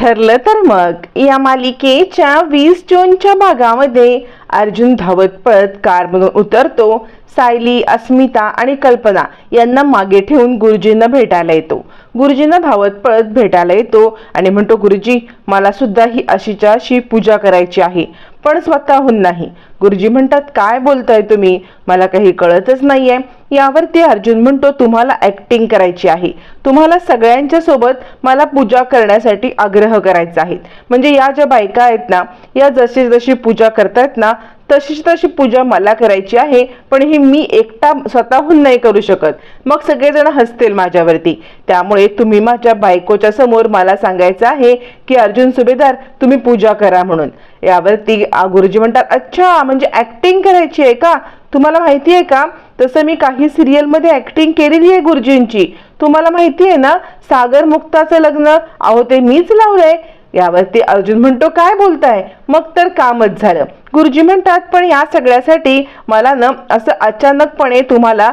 ठरलं तर मग. या मालिकेच्या वीस जूनच्या भागामध्ये अर्जुन धावत पळत कारमधून उतरतो. सायली अस्मिता आणि कल्पना यांना मागे ठेवून गुरुजींना भेटायला येतो. गुरुजींना धावत पळत भेटायला येतो आणि म्हणतो गुरुजी मला सुद्धा ही अशीच्या अशी पूजा करायची आहे. पण स्वतःहून नाही. गुरुजी म्हणतात काय बोलताय तुम्ही? मला काही कळतच नाहीये. यावरती अर्जुन म्हणतो तुम्हाला ऍक्टिंग करायची आहे. तुम्हाला सगळ्यांच्या सोबत मला पूजा करण्यासाठी आग्रह करायचा आहे. म्हणजे या ज्या बायका आहेत ना या जशी जशी पूजा करतायत ना तशीच तशी पूजा मला करायची आहे पण ही मी एकटा स्वतःहून नाही करू शकत. मग सगळेजण हसतील माझ्यावरती. त्यामुळे तुम्ही माझ्या बायकोच्या समोर मला सांगायचं आहे की अर्जुन सुभेदार तुम्ही पूजा करा म्हणून. यावरती गुरुजी म्हणतात अच्छा म्हणजे ऍक्टिंग करायची आहे का? तुम्हाला माहिती आहे का? तसं मी काही सिरियलमध्ये ऍक्टिंग केलेली आहे गुरुजींची. तुम्हाला माहिती आहे ना सागर मुक्ताचं लग्न? अहो ते मीच लावलंय. यावरती अर्जुन म्हणतो काय बोलताय? मग तर कामच झालं. गुरुजी म्हणतात पण या सगळ्यासाठी मला ना असं अचानकपणे तुम्हाला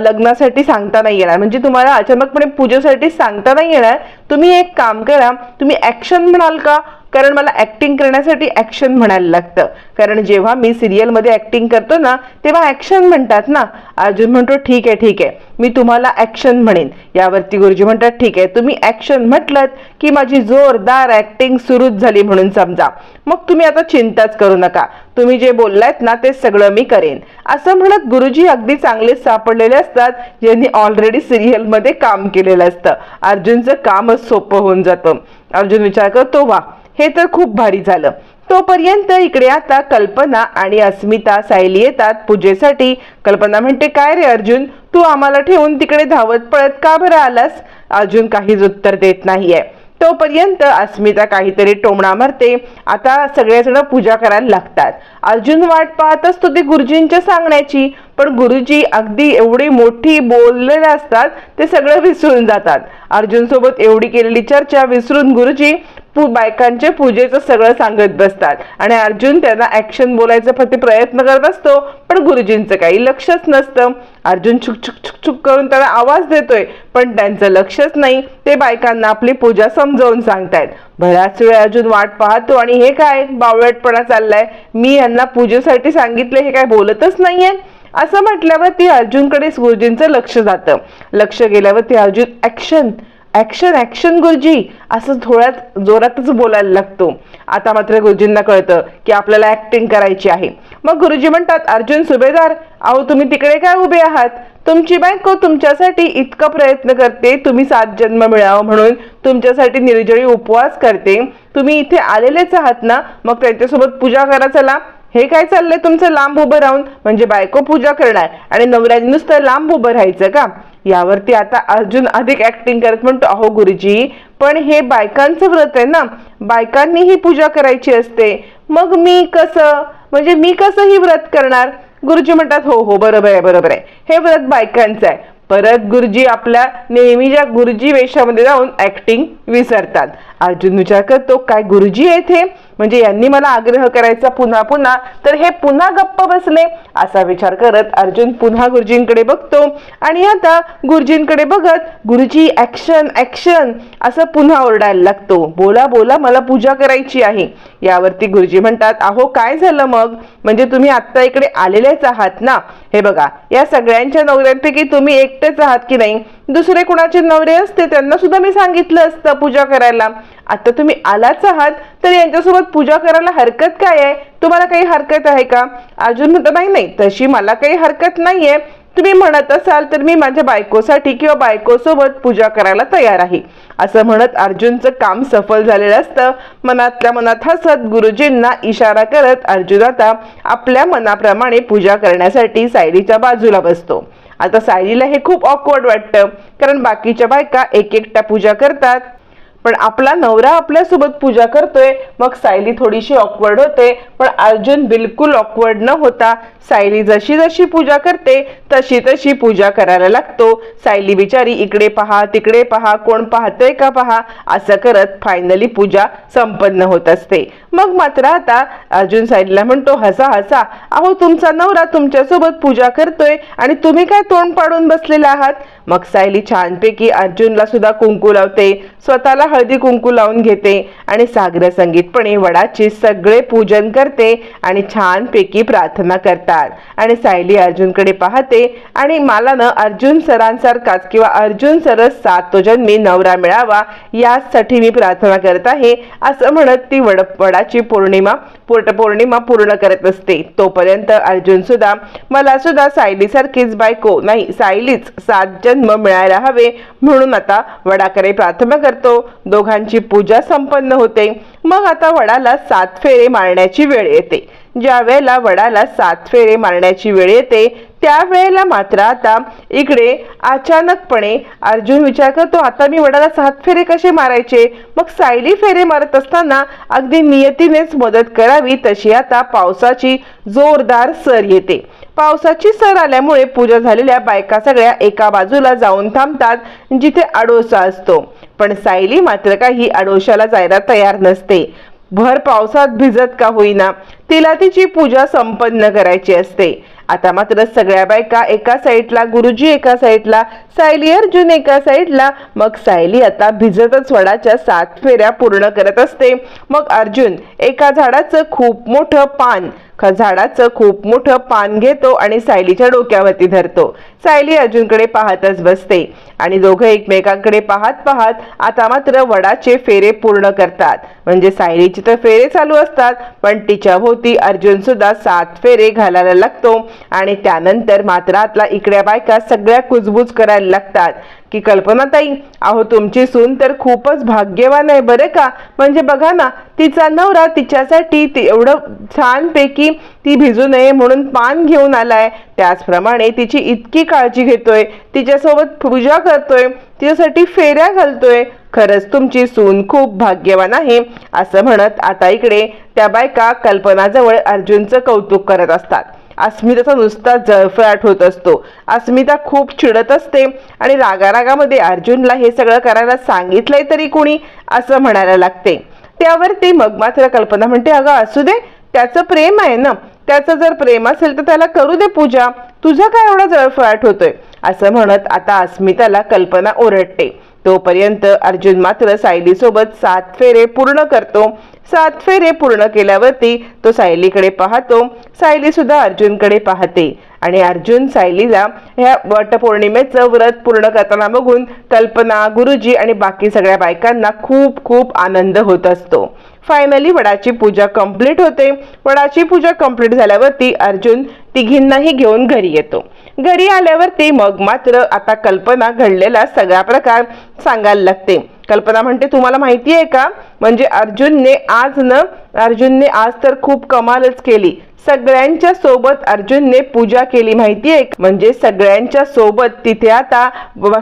लग्नासाठी सांगता नाही येणार. म्हणजे तुम्हाला अचानकपणे पूजेसाठी सांगता नाही येणार. तुम्ही एक काम करा तुम्ही ऍक्शन म्हणाल का? कारण मला ॲक्टिंग करण्यासाठी ॲक्शन म्हणायला लागतं. कारण जेव्हा मी सिरियलमध्ये ॲक्टिंग करतो ना तेव्हा ॲक्शन म्हणतात ना. अर्जुन म्हणतो ठीक आहे ठीक आहे. मी तुम्हाला ॲक्शन म्हणेन. यावरती गुरुजी म्हणतात ठीक आहे तुम्ही ॲक्शन म्हटलं की माझी जोरदार ॲक्टिंग सुरूच झाली म्हणून समजा. मग तुम्ही आता चिंताच करू नका. तुम्ही जे बोललायत ना ते सगळं मी करेन. असं म्हणत गुरुजी अगदी चांगले सापडलेले असतात ज्यांनी ऑलरेडी सिरियलमध्ये काम केलेलं असतं. अर्जुनचं कामच सोपं होऊन जातं. अर्जुन विचार करतो वा हे तर खूप भारी झालं. तोपर्यंत इकडे आता कल्पना आणि अस्मिता सायली येतात पूजेसाठी. कल्पना म्हणते काय रे अर्जुन? तू आम्हाला ठेवून तिकडे धावत पळत का बरं आलास? अर्जुन काहीच उत्तर देत नाहीये. तोपर्यंत अस्मिता काहीतरी टोमणा मारते. आता सगळेजण पूजा करायला लागतात. अर्जुन वाट पाहत असतो ते गुरुजींच्या सांगण्याची. पण गुरुजी अगदी एवढी मोठी बोललेले असतात ते सगळं विसरून जातात. अर्जुन सोबत एवढी केलेली चर्चा विसरून गुरुजी पू बायकांचे पूजेचं सगळं सांगत बसतात. आणि अर्जुन त्यांना ऍक्शन बोलायचा फक्त प्रयत्न करत असतो पण गुरुजींचं काही लक्षच नसतं. अर्जुन छुक छुक छुक छुक करून त्यांना आवाज देतोय पण त्यांचं लक्षच नाही. ते बायकांना आपली पूजा समजावून सांगतायत. बऱ्याच वेळ अर्जुन वाट पाहतो आणि हे काय? बावळटपणा चाललाय. मी यांना पूजेसाठी सांगितलं हे काय बोलतच नाहीये असं म्हटल्यावरती अर्जुनकडेच गुरुजींचं लक्ष जातं. लक्ष गेल्यावरती अर्जुन ॲक्शन ॲक्शन ॲक्शन गुरुजी. असं थोड्यात जोरातच बोलायला लागतो. आता मात्र गुरुजींना कळतं की आपल्याला ऍक्टिंग करायची आहे. मग गुरुजी म्हणतात अर्जुन सुभेदार अहो तुम्ही तिकडे काय उभे आहात? तुमची बायको तुमच्यासाठी इतका प्रयत्न करते तुम्ही सात जन्म मिळावं म्हणून तुमच्यासाठी निर्जळी उपवास करते. तुम्ही इथे आलेलेच आहात ना? मग त्यांच्यासोबत पूजा करा चला. हे काय चाललंय तुमचं? लांब उभं राहून म्हणजे बायको पूजा करणार आणि नवऱ्याने नुसतं लांब उभं राहायचं का? यावरती आता अर्जुन अधिक ऍक्टिंग करत म्हणतो अहो गुरुजी पण हे बायकांचं व्रत आहे ना? बायकांनी ही पूजा करायची असते. मग मी कसं? म्हणजे मी कसं ही व्रत करणार? गुरुजी म्हणतात हो हो बरोबर आहे बरोबर आहे. हे व्रत बायकांचं आहे. परत गुरुजी आपल्या नेहमीच्या गुरुजी वेशामध्ये जाऊन ऍक्टिंग विसरतात. अर्जुन विचार करतो काय गुरुजी आहेत हे म्हणजे यांनी मला आग्रह करायचा पुन्हा पुन्हा. तर हे पुन्हा गप्प बसले असा विचार करत अर्जुन पुन्हा गुरुजींकडे बघतो. आणि आता गुरुजींकडे बघत गुरुजी ऍक्शन ऍक्शन असं पुन्हा ओरडायला लागतो. बोला बोला मला पूजा करायची आहे. यावरती गुरुजी म्हणतात अहो काय झालं मग? म्हणजे तुम्ही आत्ता इकडे आलेलेच आहात ना? हे बघा या सगळ्यांच्या नवऱ्यांपैकी तुम्ही एकटेच आहात की नाही? दुसरे कुणाचे नवरे असते त्यांना सुद्धा मी सांगितलं असतं पूजा करायला. आता तुम्ही आलाच आहात तर यांच्यासोबत पूजा करायला हरकत काय आहे? तुम्हाला काही हरकत आहे का? अर्जुन म्हणतो नाही नाही तशी मला काही हरकत नाही आहे तुम्ही म्हणत असाल तर मी माझ्या बायकोसाठी किंवा बायकोसोबत पूजा करायला तयार आहे. असं म्हणत अर्जुनचं काम सफल झालेलं असतं. मनातल्या मनात हसत गुरुजींना इशारा करत अर्जुन आता आपल्या मनाप्रमाणे पूजा करण्यासाठी सायलीच्या बाजूला बसतो. आता सायलीला हे खूप ऑकवर्ड वाटतं. कारण बाकीच्या बायका एक एकटा पूजा करतात. पण आपला नवरा आपल्यासोबत पूजा करतोय. मग सायली थोडीशी ऑकवर्ड होते. पण अर्जुन बिलकुल ऑकवर्ड न होता सायली जशी जशी पूजा करते तशी तशी पूजा करायला लागतो. सायली बिचारी इकडे पहा तिकडे पहा कोण पाहतोय का पहा? असं करत फायनली पूजा संपन्न होत असते. मग मात्र आता अर्जुन सायलीला म्हणतो हसा हसा. अहो तुमचा नवरा तुमच्यासोबत पूजा करतोय आणि तुम्ही काय तोंड पाडून बसलेला आहात? मग सायली छानपैकी अर्जुनला सुद्धा कुंकू लावते स्वतःला हळदी कुंकू लावून घेते आणि सागर संगीतपणे वडाची सगळे पूजन करते आणि छानपैकी प्रार्थना करतात. आणि सायली अर्जुनकडे पाहते आणि मला ना अर्जुन सरांसारखाच किंवा अर्जुन सरस सात तो जन्मी नवरा मिळावा यासाठी मी प्रार्थना करत आहे असं म्हणत ती वड वडाची पौर्णिमा पूर्ण पौर्णिमा पूर्ण करत असते. तोपर्यंत अर्जुन सुद्धा मला सुद्धा सायलीसारखीच बायको नाही सायलीच सात जन्म मिळायला हवे म्हणून आता वडाकडे प्रार्थना करतो. दोघांची पूजा संपन्न होते. मग आता वडाला सात फेरे मारण्याची वेळ येते. ज्या वेळेला वडाला सात फेरे मारण्याची वेळ येते त्यावेळेला मात्र आता इकडे अचानकपणे अर्जुन विचार करतो आता मी वडाला सात फेरे कसे मारायचे? मग सायली फेरे मारत असताना अगदी नियतीनेच मदत करावी तशी आता पावसाची जोरदार सर येते. पावसाची सर आल्यामुळे पूजा झालेल्या बायका सगळ्या एका बाजूला जाऊन थांबतात जिथे आडोसा असतो. पण सायली मात्र काही आडोशाला जायला तयार नसते. भर पावसात भिजत का होईना तिला तिची पूजा संपन्न करायची असते. आता मात्र सगळ्या बायका एका साईडला गुरुजी एका साईडला सायली अर्जुन एका साईडला मग सायली आता भिजतच वडाच्या सात फेऱ्या पूर्ण करत असते. मग अर्जुन एका झाडाचं खूप मोठं पान झाडाचं खूप मोठं पान घेतो आणि सायलीच्या डोक्यावरती धरतो. सायली अर्जुनकडे पाहतच बसते आणि दोघं एकमेकांकडे पाहत पाहत आता मात्र वडाचे फेरे पूर्ण करतात. म्हणजे सायलीचे तर फेरे चालू असतात पण तिच्या भोवती अर्जुन सुद्धा सात फेरे घालायला लागतो आणि त्यानंतर मात्र आतला इकड्या बायका सगळ्या कुजबूज करायला लागतात. की कल्पनाताई अहो तुमची सून तर खूपच भाग्यवान आहे बरं का? म्हणजे बघा ना तिचा नवरा तिच्यासाठी ती एवढं छानपैकी ती भिजू नये म्हणून पान घेऊन आलाय. त्याचप्रमाणे तिची इतकी काळजी घेतोय तिच्यासोबत पूजा करतोय तिच्यासाठी फेऱ्या घालतोय. खरंच तुमची सून खूप भाग्यवान आहे असं म्हणत आता इकडे त्या बायका कल्पनाजवळ अर्जुनचं कौतुक करत असतात. अस्मिताचा नुसता जळफळाट होत असतो. अस्मिता खूप चिडत असते आणि रागारागामध्ये अर्जुनला हे सगळं करायला सांगितलंय तरी कोणी असं म्हणायला लागते. त्यावरती मग मात्र कल्पना म्हणते अगं असू दे त्याचं प्रेम आहे ना. त्याचं जर प्रेम असेल तर त्याला करू दे पूजा. तुझा काय एवढा जळफळाट होतोय? असं म्हणत आता अस्मिताला कल्पना ओरडते. तोपर्यंत अर्जुन मात्र सायलीसोबत सात फेरे पूर्ण करतो. सात फेरे पूर्ण केल्यावरती तो सायलीकडे पाहतो. सायली सुद्धा अर्जुनकडे पाहते. आणि अर्जुन सायलीला ह्या वटपौर्णिमेचं व्रत पूर्ण करताना बघून कल्पना गुरुजी आणि बाकी सगळ्या बायकांना खूप खूप आनंद होत असतो. फायनली वडाची पूजा कंप्लीट होते. वडाची पूजा कंप्लीट झाल्यावरती अर्जुन तिघींनाही घेऊन घरी येतो. घरी आल्यावरती मग मात्र आता कल्पना घडलेला सगळा प्रकार सांगायला लागते. कल्पना म्हणते तुम्हाला माहिती आहे का? म्हणजे अर्जुनने आज न अर्जुनने आज तर खूप कमालच केली. सगळ्यांच्या सोबत अर्जुनने पूजा केली माहितीये म्हणजे सगळ्यांच्या सोबत तिथे आता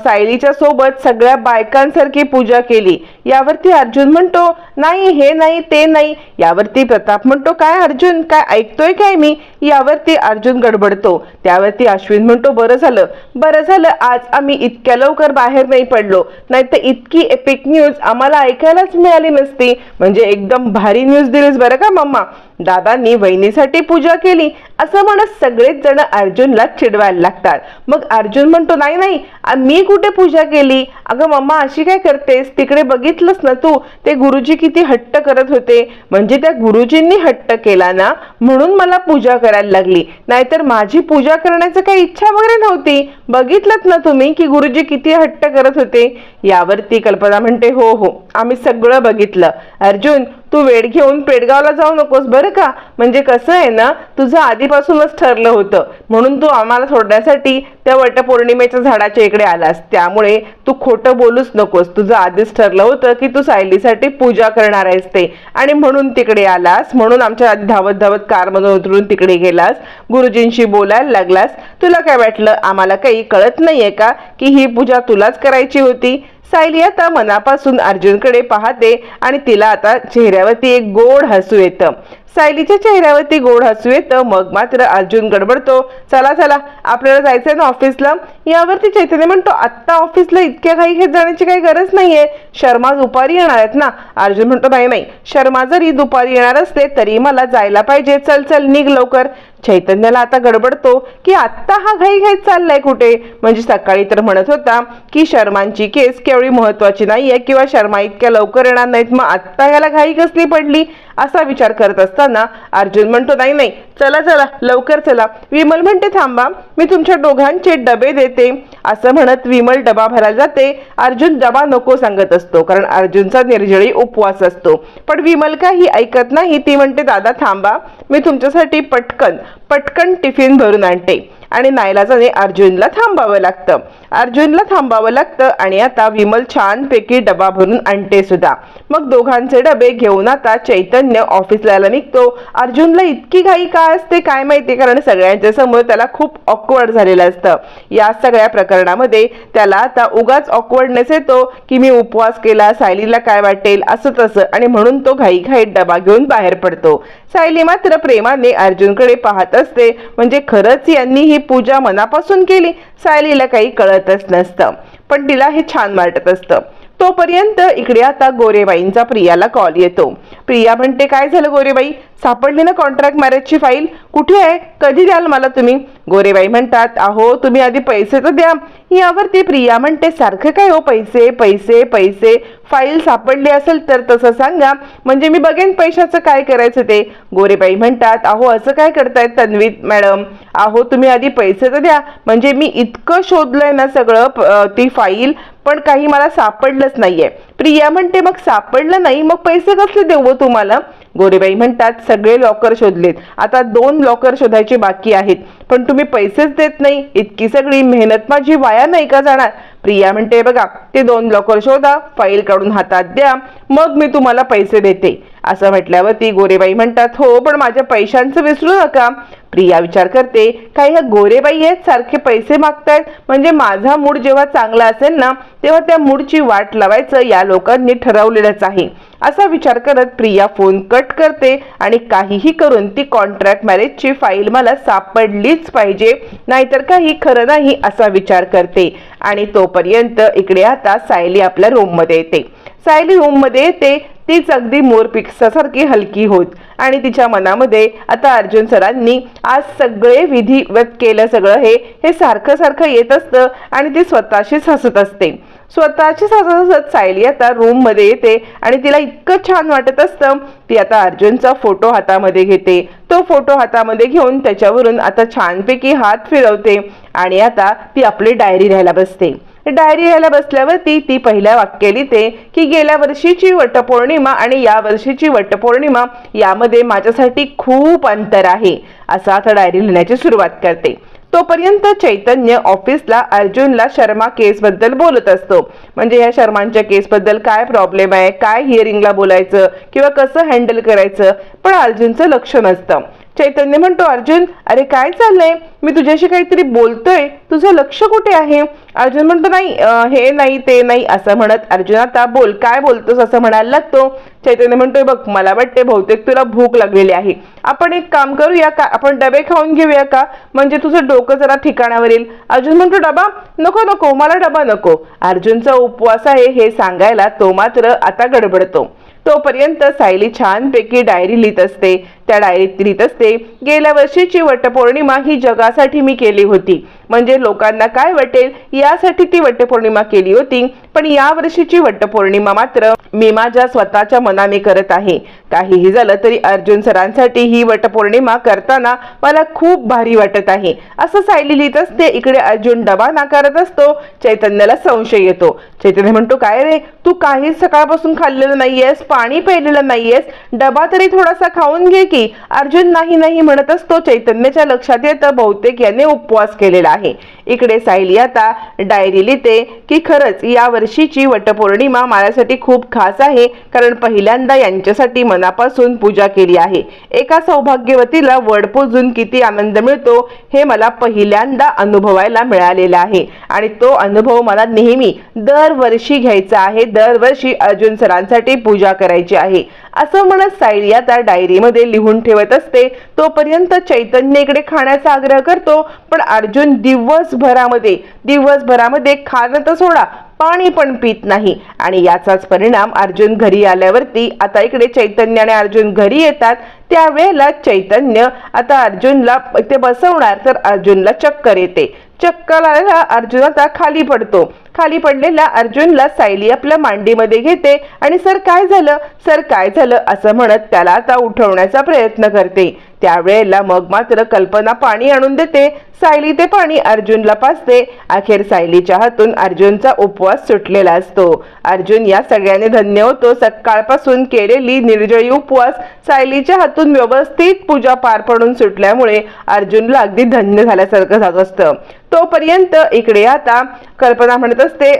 सायलीच्या सोबत सगळ्या बायकांसारखी पूजा केली. यावरती अर्जुन म्हणतो नाही हे नाही ते नाही. यावरती प्रताप म्हणतो काय अर्जुन काय ऐकतोय काय मी? यावरती अर्जुन गडबडतो. त्यावरती अश्विन म्हणतो बरं झालं बरं झालं आज आम्ही इतक्या लवकर बाहेर नाही पडलो. नाही तर इतकी एपिक न्यूज आम्हाला ऐकायलाच मिळाली नसती. म्हणजे एकदम भारी न्यूज दिलीस बरं का मम्मा दादांनी वहिनीसाठी पूजा केली असं म्हणत सगळेच जण अर्जुनला चिडवायला लागतात. मग अर्जुन म्हणतो नाही नाही मी कुठे पूजा केली? अगं मम्मा अशी काय करतेस? तिकडे बघितलंस ना तू? ते गुरुजी किती हट्ट करत होते. म्हणजे त्या गुरुजींनी हट्ट केला ना? म्हणून मला पूजा करायला लागली. नाहीतर माझी पूजा करण्याचं काही इच्छा वगैरे नव्हती. बघितलंच ना तुम्ही की गुरुजी किती हट्ट करत होते? यावरती कल्पना म्हणते हो हो आम्ही सगळं बघितलं. अर्जुन तू वेळ घेऊन पेडगावला जाऊ नकोस बरं का? म्हणजे कसं आहे ना तुझं आधीपासूनच ठरलं होतं. म्हणून तू आम्हाला सोडण्यासाठी त्या वटपौर्णिमेच्या झाडाच्या इकडे आलास. त्यामुळे तू खोटं बोलूच नकोस. तुझं आधीच ठरलं होतं की तू सायलीसाठी पूजा करणार आहेस ते. आणि म्हणून तिकडे आलास. म्हणून आमच्या आधी धावत धावत कारमधून उतरून तिकडे गेलास. गुरुजींशी बोलायला लागलास. तुला काय वाटलं? आम्हाला काही कळत नाहीये का की ही पूजा तुलाच करायची होती? सायली आता मनापासून अर्जुनकडे पाहते आणि तिला आता चेहऱ्यावरती एक गोड हसू येतं. सायलीच्या चेहऱ्यावरती गोड हसू येतं मग मात्र अर्जुन गडबडतो. चला चला आपल्याला जायचंय ना ऑफिसला? यावरती चैतन्य म्हणतो आत्ता ऑफिसला इतक्या घाई घेत जाण्याची काही गरज नाहीये. शर्मा दुपारी येणार आहेत ना? अर्जुन म्हणतो नाही नाही. शर्मा जरी दुपारी येणार असले तरी मला जायला पाहिजे. चल चल निघ लवकर. चैतन्याला आता गडबडतो की आत्ता हा घाई घाईत चाललाय कुठे? म्हणजे सकाळी तर म्हणत होता की शर्मांची केस केवढी महत्वाची नाहीये किंवा शर्मा इतक्या लवकर येणार नाहीत मग आत्ता याला घाई कसली पडली? असा विचार करत असताना अर्जुन म्हणतो नाही नाही चला चला लवकर चला. विमल म्हणते थांबा मी तुमच्या दोघांचे डबे देते. असं म्हणत विमल डबा भरायला जाते. अर्जुन डबा नको सांगत असतो कारण अर्जुनचा निर्जळी उपवास असतो. पण विमल काही ऐकत नाही. ती म्हणते दादा थांबा मी तुमच्यासाठी पटकन पटकन टिफिन भरून आणते. आणि नायलाजाने अर्जुनला थांबावं लागतं. अर्जुनला थांबावं लागतं आणि आता विमल छानपैकी डबा भरून आणते सुद्धा. मग दोघांचे डबे घेऊन आता चैतन्य ऑफिसला निघतो. अर्जुनला इतकी घाई का असते काय माहिती? कारण सगळ्यांच्या समोर त्याला खूप ऑकवर्ड झालेलं असतं. या सगळ्या प्रकरणामध्ये त्याला आता उगाच ऑकवर्डनेस येतो की मी उपवास केला सायलीला काय वाटेल असं तसं. आणि म्हणून तो घाई घाईत डबा घेऊन बाहेर पडतो. सायली मात्र प्रेमाने अर्जुनकडे पाहत असते. म्हणजे खरंच यांनी ही पूजा मनापासून केली सायलीला काही कळतच नसतं. पण तिला हे छान वाटत असतं. तोपर्यंत इकडे आता गोरेबाईंचा प्रियाला कॉल येतो. प्रिया म्हणते काय झालं गोरेबाई? सापडली ना कॉन्ट्रॅक्ट मॅरेजची फाईल कुठे आहे? कधी द्याल मला तुम्ही? गोरेबाई म्हणतात अहो तुम्ही आधी पैसे तर द्या. यावरती प्रिया म्हणते सारखं काय हो पैसे पैसे पैसे? फाईल सापडली असेल तर तसं सांगा. म्हणजे मी बघेन पैशाचं काय करायचं ते. गोरेबाई म्हणतात अहो असं काय करतायत तन्वी मॅडम? अहो तुम्ही आधी पैसे तर द्या. म्हणजे मी इतकं शोधलंय ना सगळं प- ती फाईल पण काही मला सापडलंच नाहीये. प्रिया म्हणते मग सापडलं नाही मग पैसे कसले देऊ तुम्हाला? गोरेबाई म्हणतात सगळे लॉकर शोधलेत. आता दोन लॉकर शोधायचे बाकी आहेत. पण तुम्ही पैसेच देत नाही. इतकी सगळी मेहनत माझी वाया नाही का जाणार? प्रिया म्हणते बघा ते दोन लॉकर शोधा फाईल काढून हातात द्या मग मी तुम्हाला पैसे देते. असं म्हटल्यावरती गोरेबाई म्हणतात हो पण माझ्या पैशांचं विसरू नका. प्रिया विचार करते काही ह्या गोरेबाई आहेत? सारखे पैसे मागतायत? म्हणजे माझा मूड जेव्हा चांगला असेल ना तेव्हा त्या मूडची वाट लावायचं या लोकांनी ठरवलेलंच आहे. असा विचार करत प्रिया फोन कट करते आणि काहीही करून ती कॉन्ट्रॅक्ट मॅरेजची फाईल मला सापडलीच पाहिजे. नाहीतर काही खरं नाही असा विचार करते. आणि तोपर्यंत इकडे आता सायली आपल्या रूममध्ये येते. सायली रूममध्ये येते. तीच अगदी मोरपिक्सासारखी हलकी होत. आणि तिच्या मनामध्ये आता अर्जुन सरांनी आज सगळे विधिवत केलं सगळं हे हे सारखं सारखं येत असतं आणि ती स्वतःशीच हसत असते. स्वतःची हसत सायली आता रूममध्ये येते आणि तिला इतकं छान वाटत असतं. ती आता अर्जुनचा फोटो हातामध्ये घेते. तो फोटो हातामध्ये घेऊन त्याच्यावरून आता छानपैकी हात फिरवते आणि आता ती आपली डायरी लिहायला बसते. डायरी लिहायला बसल्यावरती ती पहिल्या वाक्य लिहिते की गेल्या वर्षीची वटपौर्णिमा आणि या वर्षीची वटपौर्णिमा यामध्ये माझ्यासाठी खूप अंतर आहे असं आता डायरी लिहिण्याची सुरुवात करते. तोपर्यंत चैतन्य ऑफिसला अर्जुनला शर्मा केस बद्दल बोलत असतो. म्हणजे ह्या शर्मांच्या केस बद्दल काय प्रॉब्लेम आहे? काय हिअरिंगला बोलायचं? किंवा कसं हँडल करायचं? पण अर्जुनचं लक्ष नसतं. चैतन्य म्हणतो अर्जुन अरे काय चाललंय? मी तुझ्याशी काहीतरी बोलतोय. तुझं लक्ष कुठे आहे? अर्जुन म्हणतो नाही हे नाही ते नाही असं म्हणत अर्जुन आता बोल काय बोलतोस? असं म्हणायला लागतो. चैतन्य म्हणतोय बघ मला वाटते बहुतेक तुला भूक लागलेली आहे. आपण एक काम करूया का? आपण डबे खाऊन घेऊया का? म्हणजे तुझं डोकं जरा ठिकाणावर येईल अर्जुन म्हणतो डबा? नको नको मला डबा नको. अर्जुनचा उपवास आहे हे सांगायला तो मात्र आता गडबडतो. तोपर्यंत सायली छानपैकी डायरी लिहित असते. त्या डायरीत लिहित असते गेल्या वर्षीची वटपौर्णिमा ही जगासाठी मी केली होती. म्हणजे लोकांना काय वाटेल यासाठी ती वटपौर्णिमा केली होती. पण या वर्षीची वटपौर्णिमा मात्र मी माझ्या स्वतःच्या मनाने करत आहे. काहीही झालं तरी अर्जुन सरांसाठी ही वटपौर्णिमा करताना मला खूप भारी वाटत आहे. असं सायली लिहित असते इकडे अर्जुन डबा नाकारत असतो चैतन्याला संशय येतो. चैतन्य म्हणतो काय रे तू काहीच सकाळपासून खाल्लेलं नाहीयेस पाणी प्यायलेलं नाहीयेस डबा तरी थोडासा खाऊन घे की. अर्जुन नाही नाही म्हणत असतो चैतन्याच्या लक्षात येतं बहुतेक याने उपवास केलेला आहे इकडे साहिली आता डायरी लिहिते की खरंच या वर्षीची वटपौर्णिमा माझ्यासाठी खूप खास आहे कारण पहिल्यांदा यांच्यासाठी मनापासून पूजा केली आहे. एका सौभाग्यवतीला वड पूजून किती आनंद मिळतो हे मला पहिल्यांदा अनुभवायला मिळालेला आहे. आणि तो अनुभव मला नेहमी दरवर्षी घ्यायचा आहे दरवर्षी अर्जुन सरांसाठी पूजा करायची आहे. असं म्हणत सायली आता डायरीमध्ये लिहून ठेवत असते तोपर्यंत चैतन्य इकडे खाण्याचा आग्रह करतो पण अर्जुन दिवसभरामध्ये दिवसभरामध्ये खाणं तर सोडा पाणी पण पित नाही. आणि याचाच परिणाम अर्जुन घरी आल्यावरती आता इकडे चैतन्य आणि अर्जुन घरी येतात. त्यावेळेला चैतन्य आता अर्जुनला ते बसवणार तर अर्जुनला चक्कर येते. चक्कर आलेला अर्जुन आता खाली पडतो. खाली पडलेल्या अर्जुनला सायली आपल्या मांडीमध्ये घेते आणि सर काय झालं? सर काय झालं असं म्हणत त्याला आता उठवण्याचा प्रयत्न करते. त्यावेळेला मग मात्र कल्पना पाणी आणून देते. सायली ते पाणी अर्जुनला पाजते. अखेर सायलीच्या हातून अर्जुनचा उपवास सुटलेला असतो. अर्जुन या सगळ्याने धन्य होतो. सकाळपासून केलेली निर्जळी उपवास सायलीच्या हातून व्यवस्थित पूजा पार पडून सुटल्यामुळे अर्जुनला अगदी धन्य झाल्यासारखं जात असतं. तोपर्यंत इकडे आता कल्पना म्हणत असते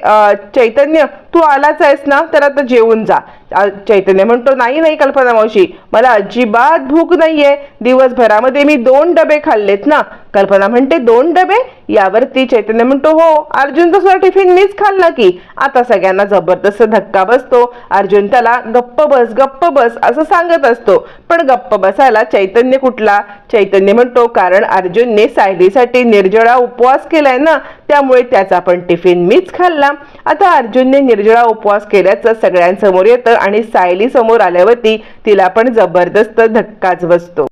चैतन्य तू आलाच आहेस ना तर आता जेवून जा. चैतन्य म्हणतो नाही नाही कल्पना मावशी मला अजिबात भूक नाहीये. दिवसभरामध्ये मी दोन डबे खाल्लेत ना. कल्पना म्हणते दोन डबे? यावरती चैतन्य म्हणतो हो अर्जुन तसा टिफिन मीच खाल्ला की. आता सगळ्यांना जबरदस्त धक्का बसतो. अर्जुन त्याला गप्प बस गप्प बस असं सांगत असतो. पण गप्प बसायला चैतन्य कुठला? चैतन्य म्हणतो कारण अर्जुनने सायलीसाठी निर्जळा उपवास केलाय ना त्यामुळे त्याचा पण टिफिन मीच खाल्ला. आता अर्जुनने निर्जळा उपवास केल्याचं सगळ्यांसमोर येतं आणि सायली समोर आल्यावरती तिला पण जबरदस्त धक्काच बसतो.